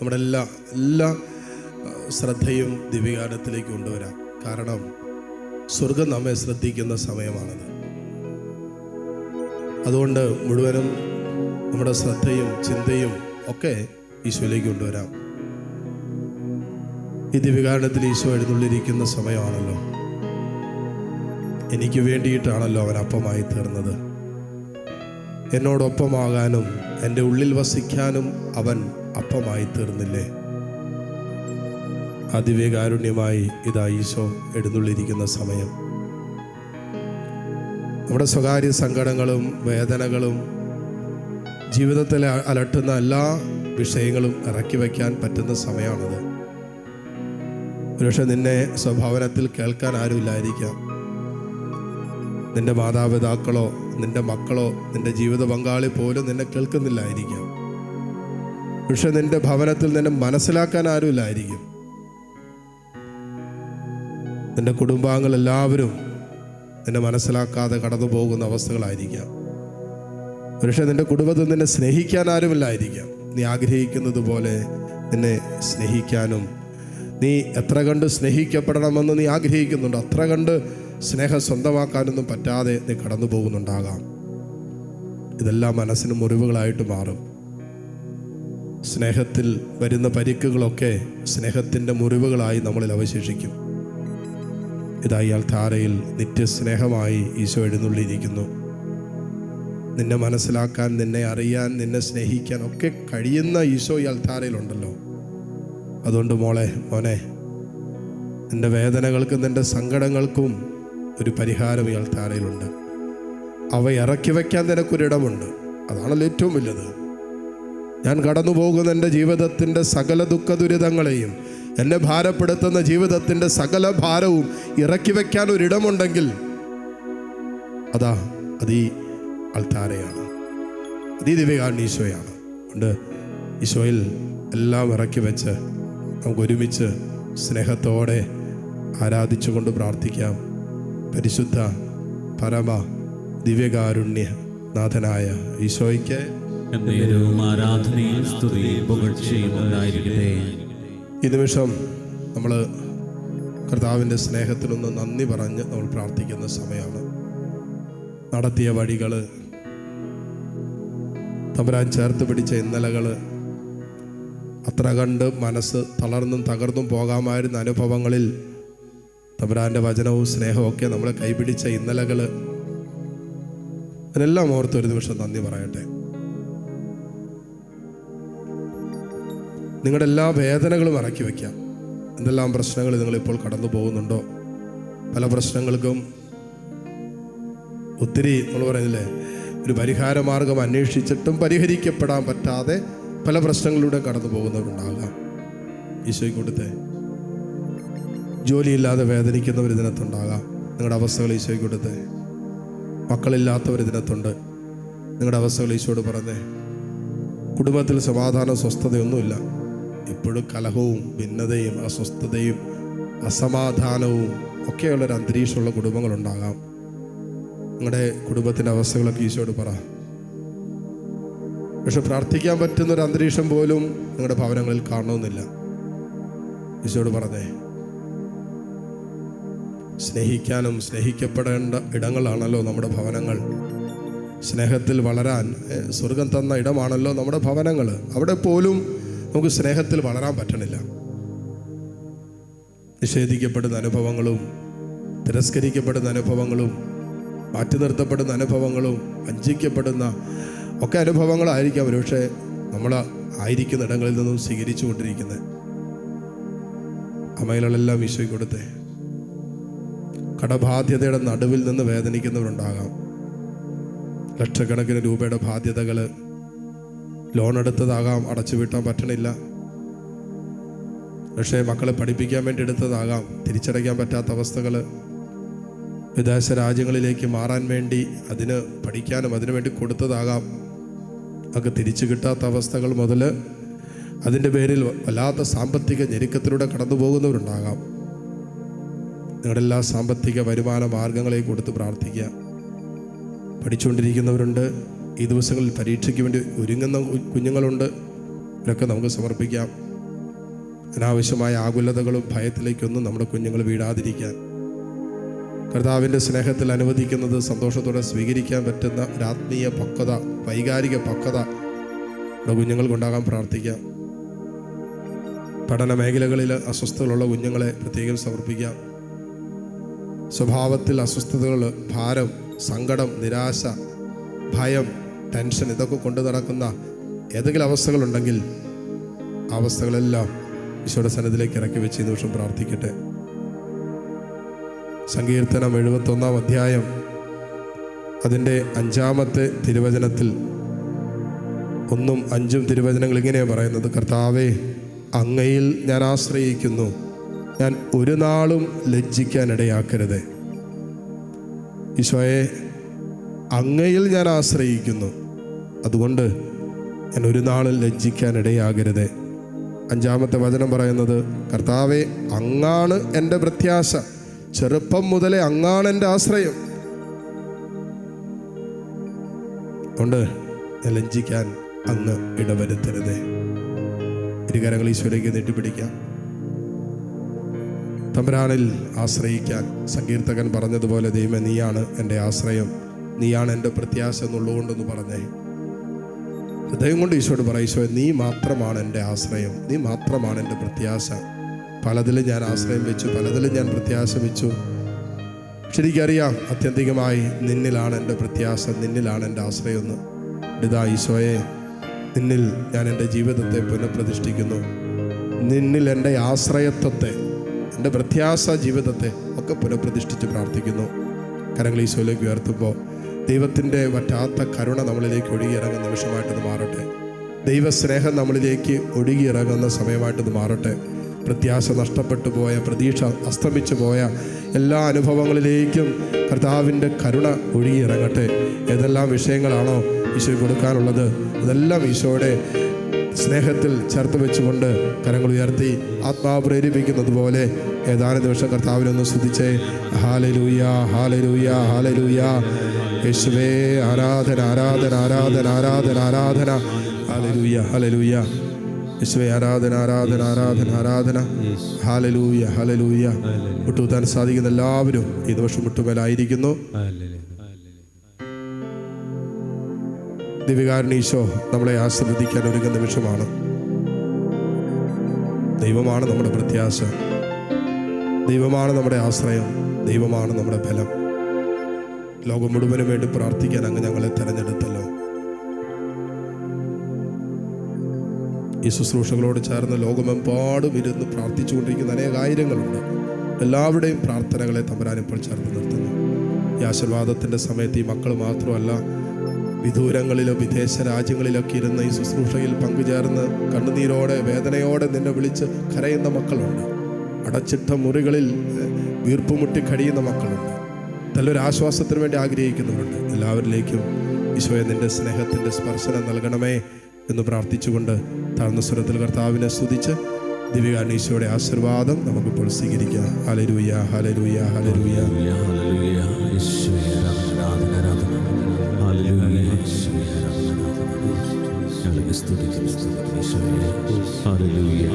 നമ്മുടെ എല്ലാ എല്ലാ ശ്രദ്ധയും ദിവികാരത്തിലേക്ക് കൊണ്ടുവരാം. കാരണം സ്വർഗം നമ്മെ ശ്രദ്ധിക്കുന്ന സമയമാണത്. അതുകൊണ്ട് മുഴുവനും നമ്മുടെ ശ്രദ്ധയും ചിന്തയും ഒക്കെ ഈശോയിലേക്ക് കൊണ്ടുവരാം. ഈ ദിവ്യകാരണത്തിൽ ഈശോ എഴുന്നള്ളിരിക്കുന്ന സമയമാണല്ലോ. എനിക്ക് വേണ്ടിയിട്ടാണല്ലോ അവൻ അപ്പമായി തീർന്നത്. എന്നോടൊപ്പമാകാനും എന്റെ ഉള്ളിൽ വസിക്കാനും അവൻ അപ്പമായി തീർന്നില്ലേ? അതിവേകാരുണ്യമായി ഇതാ ഈശോ എഴുന്നള്ളിരിക്കുന്ന സമയം. നമ്മുടെ സ്വകാര്യ സങ്കടങ്ങളും വേദനകളും ജീവിതത്തിൽ അലട്ടുന്ന എല്ലാ വിഷയങ്ങളും ഇറക്കി വയ്ക്കാൻ പറ്റുന്ന സമയമാണത്. ഒരുപക്ഷെ നിന്നെ സ്വഭാവനത്തിൽ കേൾക്കാൻ ആരുമില്ലായിരിക്കാം. നിന്റെ മാതാപിതാക്കളോ നിന്റെ മക്കളോ നിന്റെ ജീവിത പങ്കാളി പോലും നിന്നെ കേൾക്കുന്നില്ലായിരിക്കാം. പക്ഷെ നിന്റെ ഭവനത്തിൽ നിന്നെ മനസ്സിലാക്കാൻ ആരുമില്ലായിരിക്കും. നിന്റെ കുടുംബാംഗങ്ങൾ എല്ലാവരും നിന്നെ മനസ്സിലാക്കാതെ കടന്നു പോകുന്ന അവസ്ഥകളായിരിക്കാം. പക്ഷേ നിന്റെ കുടുംബത്തിൽ നിന്നെ സ്നേഹിക്കാൻ ആരുമില്ലായിരിക്കാം. നീ ആഗ്രഹിക്കുന്നത് പോലെ നിന്നെ സ്നേഹിക്കാനും നീ എത്ര കണ്ട് സ്നേഹിക്കപ്പെടണമെന്ന് നീ ആഗ്രഹിക്കുന്നുണ്ട്. അത്ര കണ്ട് സ്നേഹം സ്വന്തമാക്കാനൊന്നും പറ്റാതെ നീ കടന്നു പോകുന്നുണ്ടാകാം ഇതെല്ലാം മനസ്സിന് മുറിവുകളായിട്ട് മാറും. സ്നേഹത്തിൽ വരുന്ന പരിക്കുകളൊക്കെ സ്നേഹത്തിന്റെ മുറിവുകളായി നമ്മളിൽ അവശേഷിക്കും. ഇതായി അയാൾ താരയിൽ നിത്യസ്നേഹമായി ഈശോ എഴുന്നള്ളിയിരിക്കുന്നു. നിന്നെ മനസ്സിലാക്കാൻ നിന്നെ അറിയാൻ നിന്നെ സ്നേഹിക്കാൻ ഒക്കെ കഴിയുന്ന ഈശോ ഇയാൾ താരയിലുണ്ടല്ലോ അതുകൊണ്ട് മോളെ മോനെ നിന്റെ വേദനകൾക്കും നിന്റെ സങ്കടങ്ങൾക്കും ഒരു പരിഹാരം ഇയാൾ താരയിലുണ്ട് അവ ഇറക്കി വയ്ക്കാൻ നിനക്കൊരിടമുണ്ട്. അതാണല്ലോ ഏറ്റവും വലുത്. ഞാൻ കടന്നു പോകുന്ന എന്റെ ജീവിതത്തിന്റെ സകല ദുഃഖ ദുരിതങ്ങളെയും എന്നെ ഭാരപ്പെടുത്തുന്ന ജീവിതത്തിന്റെ സകല ഭാരവും ഇറക്കി വയ്ക്കാൻ ഒരിടമുണ്ടെങ്കിൽ അതാ അത് ഈ അൾത്താരയാണ്. അത് ഈ ഈശോയാണ്. അതുകൊണ്ട് ഈശോയിൽ എല്ലാം ഇറക്കി വെച്ച് നമുക്ക് ഒരുമിച്ച് സ്നേഹത്തോടെ ആരാധിച്ചുകൊണ്ട് പ്രാർത്ഥിക്കാം. പരിശുദ്ധ പരമ ദിവ്യകാരുണ്യ നാഥനായ ഈശോയ്ക്ക് എന്നേരവും സ്തുതിയും ഈ നിമിഷം നമ്മൾ കർത്താവിന്റെ സ്നേഹത്തിനൊന്ന് നന്ദി പറഞ്ഞ് നമ്മൾ പ്രാർത്ഥിക്കുന്ന സമയമാണ്. നടത്തിയ വഴികൾ തമ്പരാൻ ചേർത്ത് പിടിച്ച ഇന്നലകൾ അത്ര കണ്ട് മനസ്സ് തളർന്നും തകർന്നും പോകാമായിരുന്ന അനുഭവങ്ങളിൽ തമ്പരാന്റെ വചനവും സ്നേഹവും ഒക്കെ നമ്മളെ കൈപിടിച്ച ഇന്നലകൾ അതിനെല്ലാം ഓർത്ത് ഒരു നിമിഷം നന്ദി പറയട്ടെ. നിങ്ങളുടെ എല്ലാ വേദനകളും ഇറക്കി വയ്ക്കാം എന്തെല്ലാം പ്രശ്നങ്ങൾ നിങ്ങളിപ്പോൾ കടന്നു പോകുന്നുണ്ടോ? പല പ്രശ്നങ്ങൾക്കും ഒത്തിരി നമ്മൾ പറയുന്നില്ലേ ഒരു പരിഹാര മാർഗം അന്വേഷിച്ചിട്ടും പരിഹരിക്കപ്പെടാൻ പറ്റാതെ പല പ്രശ്നങ്ങളിലൂടെ കടന്നു പോകുന്നവരുണ്ടാകാം. ഈശോയ്ക്ക് കൊടുത്തേ ജോലിയില്ലാതെ വേദനിക്കുന്നവർ ഇതിനകത്തുണ്ടാകാം. നിങ്ങളുടെ അവസ്ഥകൾ ഈശോയ്ക്ക് കൊടുത്തേ മക്കളില്ലാത്തവർ ഇതിനകത്തുണ്ട്. നിങ്ങളുടെ അവസ്ഥകൾ ഈശോയോട് പറഞ്ഞേ കുടുംബത്തിൽ സമാധാനം സ്വസ്ഥതയൊന്നുമില്ല. ഇപ്പോഴും കലഹവും ഭിന്നതയും അസ്വസ്ഥതയും അസമാധാനവും ഒക്കെയുള്ളൊരു അന്തരീക്ഷമുള്ള കുടുംബങ്ങളുണ്ടാകാം. നിങ്ങളുടെ കുടുംബത്തിന്റെ അവസ്ഥകളൊക്കെ ഈശോട് പറ. പക്ഷെ പ്രാർത്ഥിക്കാൻ പറ്റുന്ന ഒരു അന്തരീക്ഷം പോലും നിങ്ങളുടെ ഭവനങ്ങളിൽ കാണണമെന്നില്ല. ഈശോട് പറഞ്ഞേ സ്നേഹിക്കാനും സ്നേഹിക്കപ്പെടേണ്ട ഇടങ്ങളാണല്ലോ നമ്മുടെ ഭവനങ്ങൾ. സ്നേഹത്തിൽ വളരാൻ സ്വർഗം തന്ന ഇടമാണല്ലോ നമ്മുടെ ഭവനങ്ങൾ. അവിടെ പോലും നമുക്ക് സ്നേഹത്തിൽ വളരാൻ പറ്റണില്ല. നിഷേധിക്കപ്പെടുന്ന അനുഭവങ്ങളും തിരസ്കരിക്കപ്പെടുന്ന അനുഭവങ്ങളും മാറ്റി നിർത്തപ്പെടുന്ന അനുഭവങ്ങളും വഞ്ചിക്കപ്പെടുന്ന ഒക്കെ അനുഭവങ്ങളായിരിക്കാം പക്ഷേ നമ്മൾ ആയിരിക്കുന്ന ഇടങ്ങളിൽ നിന്നും സ്വീകരിച്ചു കൊണ്ടിരിക്കുന്നത് അമയിലെല്ലാം ഈശോയ്ക്ക് കൊടുത്തേ. കടബാധ്യതയുടെ നടുവിൽ നിന്ന് വേദനിക്കുന്നവരുണ്ടാകാം. ലക്ഷക്കണക്കിന് രൂപയുടെ ബാധ്യതകൾ ലോൺ എടുത്തതാകാം അടച്ചു വീട്ടാൻ പറ്റണില്ല. പക്ഷേ മക്കളെ പഠിപ്പിക്കാൻ വേണ്ടി എടുത്തതാകാം തിരിച്ചടയ്ക്കാൻ പറ്റാത്ത അവസ്ഥകൾ വിദേശ രാജ്യങ്ങളിലേക്ക് മാറാൻ വേണ്ടി അതിന് പഠിക്കാനും അതിനുവേണ്ടി കൊടുത്തതാകാം. ഒക്കെ തിരിച്ചു കിട്ടാത്ത അവസ്ഥകൾ മുതൽ അതിന്റെ പേരിൽ വല്ലാത്ത സാമ്പത്തിക ഞെരുക്കത്തിലൂടെ കടന്നു പോകുന്നവരുണ്ടാകാം നിങ്ങളുടെ എല്ലാ സാമ്പത്തിക വരുമാന മാർഗങ്ങളെയും കൊടുത്ത് പ്രാർത്ഥിക്കുക. പഠിച്ചുകൊണ്ടിരിക്കുന്നവരുണ്ട്. ഈ ദിവസങ്ങളിൽ പരീക്ഷയ്ക്ക് വേണ്ടി ഒരുങ്ങുന്ന കുഞ്ഞുങ്ങളുണ്ട്. ഇതൊക്കെ നമുക്ക് സമർപ്പിക്കാം. അനാവശ്യമായ ആകുലതകളും ഭയത്തിലേക്കൊന്നും നമ്മുടെ കുഞ്ഞുങ്ങൾ വീഴാതിരിക്കാൻ. കർത്താവിന്റെ സ്നേഹത്തിൽ അനുവദിക്കുന്നത് സന്തോഷത്തോടെ സ്വീകരിക്കാൻ പറ്റുന്ന ഒരു ആത്മീയ പക്വത വൈകാരിക പക്വത നമ്മുടെ കുഞ്ഞുങ്ങൾക്കുണ്ടാകാൻ പ്രാർത്ഥിക്കാം. പഠന മേഖലകളിൽ അസ്വസ്ഥതകളുള്ള കുഞ്ഞുങ്ങളെ പ്രത്യേകം സമർപ്പിക്കാം. സ്വഭാവത്തിൽ അസ്വസ്ഥതകൾ ഭാരം സങ്കടം നിരാശ ഭയം ടെൻഷൻ ഇതൊക്കെ കൊണ്ടു നടക്കുന്ന ഏതെങ്കിലും അവസ്ഥകളുണ്ടെങ്കിൽ ആ അവസ്ഥകളെല്ലാം ഈശോയുടെ സന്നിധിയിലേക്ക് ഇറക്കി വെച്ച് ഈ നിമിഷം പ്രാർത്ഥിക്കട്ടെ. സങ്കീർത്തനം എഴുപത്തൊന്നാം അധ്യായം അതിന്റെ അഞ്ചാമത്തെ തിരുവചനത്തിൽ ഒന്നും അഞ്ചും തിരുവചനങ്ങൾ ഇങ്ങനെയാണ് പറയുന്നത് കർത്താവേ അങ്ങയിൽ ഞാൻ ആശ്രയിക്കുന്നു. ഞാൻ ഒരു നാളും ലജ്ജിക്കാൻ ഇടയാക്കരുത് ഈശോയെ അങ്ങയിൽ ഞാൻ ആശ്രയിക്കുന്നു. അതുകൊണ്ട് ഞാൻ ഒരു നാളും ലജ്ജിക്കാൻ ഇടയാകരുത്. അഞ്ചാമത്തെ വചനം പറയുന്നത് കർത്താവെ അങ്ങാണ് എന്റെ പ്രത്യാശ. ചെറുപ്പം മുതലേ അങ്ങാണ് എന്റെ ആശ്രയം. ഞാൻ ലജ്ജിക്കാൻ അങ്ങ് ഇടവരുത്തരുതേ. ഇരുകരങ്ങൾ ഈശ്വരയ്ക്ക് നീട്ടിപ്പിടിക്കാം. തമ്പരാനിൽ ആശ്രയിക്കാൻ സങ്കീർത്തകൻ പറഞ്ഞതുപോലെ ദൈവം നീയാണ് എന്റെ ആശ്രയം. നീയാണ് എന്റെ പ്രത്യാശ എന്നുള്ളതുകൊണ്ടെന്ന് പറഞ്ഞേ. ഹൃദയം കൊണ്ട് ഈശോട് പറ ഈശോ നീ മാത്രമാണ് എന്റെ ആശ്രയം. നീ മാത്രമാണ് എന്റെ പ്രത്യാശ. പലതിലും ഞാൻ ആശ്രയം വെച്ചു പലതിലും ഞാൻ പ്രത്യാശ വെച്ചു. ശരിക്കറിയാം അത്യന്തികമായി നിന്നിലാണ് എന്റെ പ്രത്യാശ നിന്നിലാണ് എന്റെ ആശ്രയം എന്ന്. ഇതാ ഈശോയെ നിന്നിൽ ഞാൻ എന്റെ ജീവിതത്തെ പുനഃപ്രതിഷ്ഠിക്കുന്നു. നിന്നിൽ എന്റെ ആശ്രയത്വത്തെ എന്റെ പ്രത്യാശ ജീവിതത്തെ ഒക്കെ പുനഃപ്രതിഷ്ഠിച്ച് പ്രാർത്ഥിക്കുന്നു. കരങ്ങൾ ഈശോയിലേക്ക് ഉയർത്തുമ്പോൾ ദൈവത്തിന്റെ വറ്റാത്ത കരുണ നമ്മളിലേക്ക് ഒഴുകിയിറങ്ങുന്ന നിമിഷമായിട്ടത് മാറട്ടെ. ദൈവസ്നേഹം നമ്മളിലേക്ക് ഒഴുകിയിറങ്ങുന്ന സമയമായിട്ടത് മാറട്ടെ. പ്രത്യാശ നഷ്ടപ്പെട്ടു പോയ പ്രതീക്ഷ അസ്തമിച്ചു പോയ എല്ലാ അനുഭവങ്ങളിലേക്കും കർത്താവിന്റെ കരുണ ഒഴുകിയിറങ്ങട്ടെ. ഏതെല്ലാം വിഷയങ്ങളാണോ ഈശോ കൊടുക്കാനുള്ളത് അതെല്ലാം ഈശോയുടെ സ്നേഹത്തിൽ ചേർത്ത് വെച്ചുകൊണ്ട് കരങ്ങൾ ഉയർത്തി ആത്മാവ് പ്രേരിപ്പിക്കുന്നത് പോലെ ഏതാനും നിമിഷം കർത്താവിനൊന്ന് സ്തുതിച്ചേ. ഹാലലൂയ ഹാലലൂയ ഹാലലൂയ. യേശുവേ ആരാധന ആരാധന ആരാധന ആരാധന ആരാധന. ഹാലലൂയ ഹാലലൂയ. യേശുവേ ആരാധന ആരാധന ആരാധന ആരാധന. ഹാലലൂയ ഹാലലൂയ. മുട്ടുകുത്താൻ സാധിക്കുന്ന എല്ലാവരും ഈ ദിവസം മുട്ടുമേലായിരിക്കുന്നു ദിവികാരണീശോ നമ്മളെ ആശ്രവദിക്കാൻ ഒരുങ്ങുന്ന നിമിഷമാണ്. ദൈവമാണ് നമ്മുടെ പ്രത്യാശ. ദൈവമാണ് നമ്മുടെ ആശ്രയം ദൈവമാണ് നമ്മുടെ ബലം. ലോകം മുഴുവനും വേണ്ടി പ്രാർത്ഥിക്കാൻ അങ്ങ് ഞങ്ങളെ തെരഞ്ഞെടുത്തല്ലോ. ഈ ശുശ്രൂഷകളോട് ചേർന്ന് ലോകമെമ്പാടും ഇരുന്ന് പ്രാർത്ഥിച്ചുകൊണ്ടിരിക്കുന്ന അനേകായിരങ്ങളുണ്ട് എല്ലാവരുടെയും പ്രാർത്ഥനകളെ തമ്പരാൻ ഇപ്പോൾ ചേർത്ത് നിർത്തുന്നു. ഈ ആശീർവാദത്തിന്റെ സമയത്ത് ഈ മക്കൾ മാത്രമല്ല വിദൂരങ്ങളിലോ വിദേശ രാജ്യങ്ങളിലൊക്കെ ഇരുന്ന് ഈ ശുശ്രൂഷയിൽ പങ്കുചേർന്ന് കണ്ണുനീരോടെ വേദനയോടെ നിന്നെ വിളിച്ച് കരയുന്ന മക്കളുണ്ട്. അടച്ചിട്ട മുറികളിൽ വീർപ്പുമുട്ടി കഴിയുന്ന മക്കളുണ്ട് നല്ലൊരു ആശ്വാസത്തിന് വേണ്ടി ആഗ്രഹിക്കുന്നവരുണ്ട് എല്ലാവരിലേക്കും ഈശോയെ നിന്റെ സ്നേഹത്തിന്റെ സ്പർശനം നൽകണമേ എന്ന് പ്രാർത്ഥിച്ചുകൊണ്ട് താഴ്ന്ന സ്വരത്തിൽ കർത്താവിനെ സ്തുതിച്ച് ദിവ്യാനീശോയുടെ ആശീർവാദം നമുക്കിപ്പോൾ സ്വീകരിക്കാം ഹലരൂയ ഹലരൂയ ഹലരൂയ. ഞങ്ങളെ സ്തുതിക്കുന്നു, സ്തുതിക്കുന്നു. ഹല്ലേലൂയ,